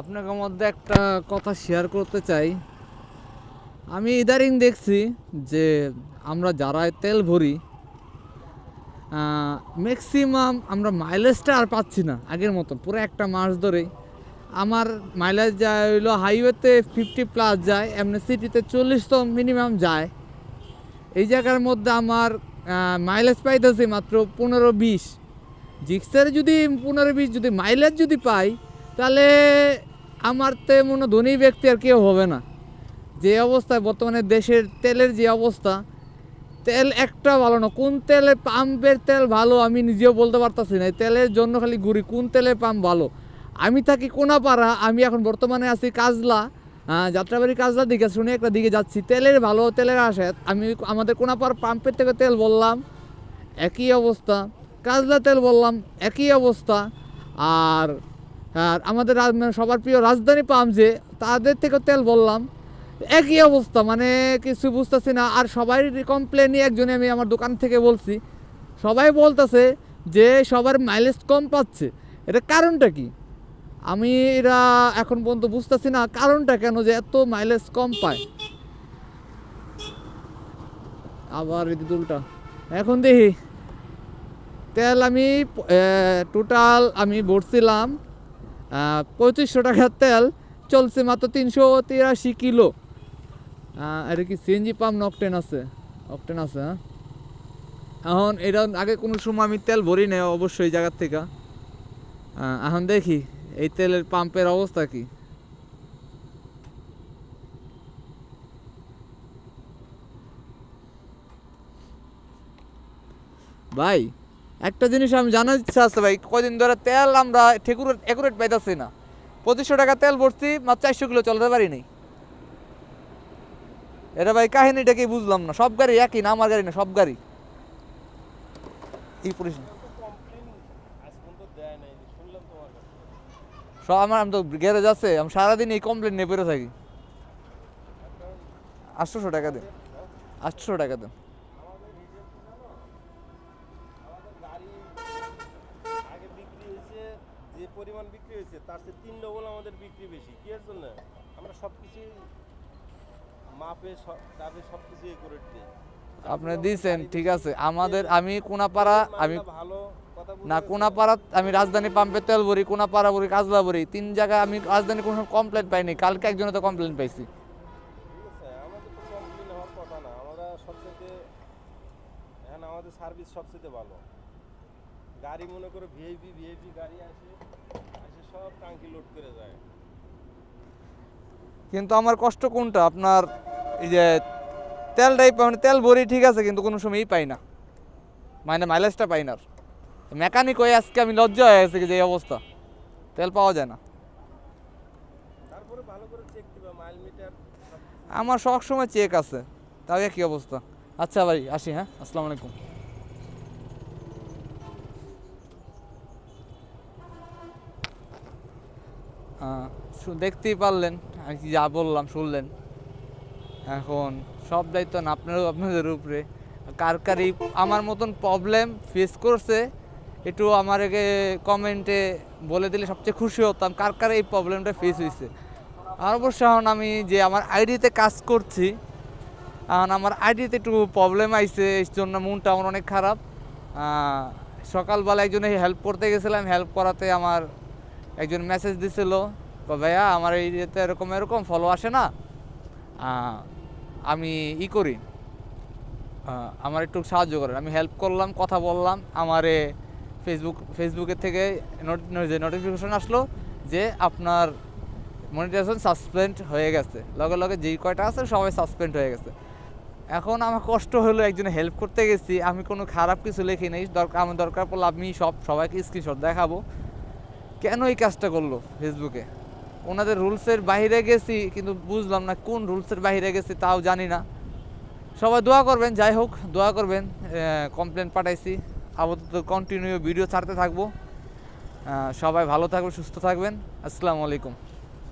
আপনাদের মধ্যে একটা কথা শেয়ার করতে চাই। আমি ইদারিং দেখছি যে আমরা যারা তেল ভরি ম্যাক্সিমাম আমরা মাইলেজটা আর পাচ্ছি না আগের মতো পুরো একটা মাস ধরে আমার মাইলেজ যায় হইল হাইওয়েতে ফিফটি প্লাস যায়, এমনি সিটিতে চল্লিশ তো মিনিমাম যায়। এই জায়গার মধ্যে আমার মাইলেজ পাইতেছি মাত্র পনেরো বিশ। জিক্সের যদি পনেরো বিশ যদি মাইলেজ যদি পাই তাহলে আমার তো মনে ধনী ব্যক্তি আর কেউ হবে না। যে অবস্থায় বর্তমানে দেশের তেলের যে অবস্থা তেল একটা ভালো না। কোন তেলের পাম্পের তেল ভালো আমি নিজেও বলতে পারতাছি না। তেলের জন্য খালি ঘুরি কোন তেলের পাম্প ভালো? আমি থাকি কোনাপাড়া আমি এখন বর্তমানে আছি কাজলা আহ, যাত্রাবাড়ি কাজলা দিকে। শুনে একটা দিকে যাচ্ছি। তেলের ভালো তেলের আসে। আমি আমাদের কোনাপাড়া পাম্পের থেকে তেল বললাম একই অবস্থা। কাজলা তেল বললাম একই অবস্থা। আর আর আমাদের মানে সবার প্রিয় রাজধানী পাম যে, তাদের থেকে তেল বললাম। একই অবস্থা মানে কিছু বুঝতেছি না। আর সবাই কমপ্লেনই একজনে আমি আমার দোকান থেকে বলছি। সবাই বলতেছে যে, সবার মাইলেজ কম পাচ্ছে। এটা কারণটা কি? আমি এরা এখন পর্যন্ত বুঝতেছি না কারণটা কেন যে এত মাইলেজ কম পায়। আবার এদিকে উল্টা এখন দেখি। তেল আমি টোটাল আমি ভরছিলাম পঁয়ত্রিশশো টাকার তেল চলছে মাত্র তিনশো তিরাশি কিলো। এটা কি সিএনজি পাম্প না অকটেন আছে? অকটেন আছে হ্যাঁ? এখন এটা আগে কোনো সময় আমি তেল ভরি নাই অবশ্যই জায়গার থেকে। এখন দেখি এই তেলের পাম্পের অবস্থা কি। ভাই একটা জিনিস আমি জানার ইচ্ছা আছে ভাই, কয়দিন ধরে তেল আমরা ঠেকুর একুরেট পাইতেছি না। পঁচিশশো টাকা তেল ভরছি, মাত্র চারশো কিলো চলতে পারি নাই এটা ভাই কাহিনীটা কি বুঝলাম না, সব গাড়ি একই না আমার গাড়ি না, সব গাড়ি? এই পুলিশ। সব আমার আমি তো গ্যারেজ আছে, আমি সারাদিন এই কমপ্লেন নিয়ে বেরো থাকি। আটশোশো টাকা দেন আটশো টাকা দেন আগে বিক্রি হয়েছে যে পরিমাণ বিক্রি হয়েছে তার চেয়ে তিন ডবল আমাদের বিক্রি বেশি। কি এর জন্য? আমরা সব কিছু মাপে টাপে সব কিছু এ করে দিই। আপনি দিয়েছেন ঠিক আছে। আমাদের আমি কোনাপাড়া আমি ভালো না কোনাপাড়া আমি রাজধানী পাম্পে তেল ভরি কোনাপাড়া ভরি কাজলা ভরি তিন জায়গায় আমি রাজধানী কোনো কমপ্লেন পাইনি। কালকে একজনে তো কমপ্লেন পাইছি। আমাদের সার্ভিস সবচেয়ে ভালো। গাড়ি মনে করো ভিআইপি ভিআইপি গাড়ি আসে। এসে সব টাঙ্কি লোড করে যায়। কিন্তু আমার কষ্ট কোনটা? আপনার এই যে তেলটাই মানে তেল ভরি ঠিক আছে কিন্তু কোনো সময়ই পাই না। মানে মাইলেজটা পাই না মেকানিক হয়ে আজকে আমি লজ্জা হয়ে গেছে যে এই অবস্থা। তেল পাওয়া যায় না। তারপরে ভালো করে চেক দিবা মাইল মিটার আমার সব সময় চেক আছে। তাও কি অবস্থা। আচ্ছা ভাই আসি হ্যাঁ? আসসালামু আলাইকুম। দেখতেই পারলেন আমি যা বললাম, শুনলেন। এখন সব দায়িত্ব আপনারও আপনাদের উপরে। কার কার এই আমার মতন প্রবলেম ফেস করছে, একটু আমাকে কমেন্টে বলে দিলে সবচেয়ে খুশি হতাম, কার কার এই প্রবলেমটা ফেস হয়েছে আর অবশ্য এখন আমি যে আমার আইডিতে কাজ করছি, এখন আমার আইডিতে একটু প্রবলেম আইছে, এই জন্য মনটা আমার অনেক খারাপ। সকালবেলা একজনে হেল্প করতে গেছিলাম হেল্প করাতে আমার একজন মেসেজ দিছিল ভাইয়া, আমার এই এরকম এরকম ফলো আসে না। আমি ই করি। আমার একটু সাহায্য করেন। আমি হেল্প করলাম, কথা বললাম। আমারে ফেসবুক ফেসবুকের থেকে যে নোটিফিকেশন আসলো যে আপনার মনিটাইজেশন সাসপেন্ড হয়ে গেছে। লগে লগে যেই কয়টা আছে সবাই সাসপেন্ড হয়ে গেছে। এখন আমার কষ্ট হলো একজনে হেল্প করতে গেছি। আমি কোনো খারাপ কিছু লেখি নাই। দরকার, আমার দরকার পড়লে আমি সব, সবাইকে স্ক্রিনশট দেখাবো। কেন এই কাজটা করল ফেসবুকে ওনাদের রুলসের বাইরে গেছি, কিন্তু বুঝলাম না কোন রুলসের বাইরে গেছি, তাও জানি না। সবাই দোয়া করবেন, যাই হোক, দোয়া করবেন। কমপ্লেন পাঠাইছি। আপাতত কন্টিনিউ ভিডিও ছাড়তে থাকব। সবাই ভালো থাকবেন, সুস্থ থাকবেন। আসসালামু আলাইকুম।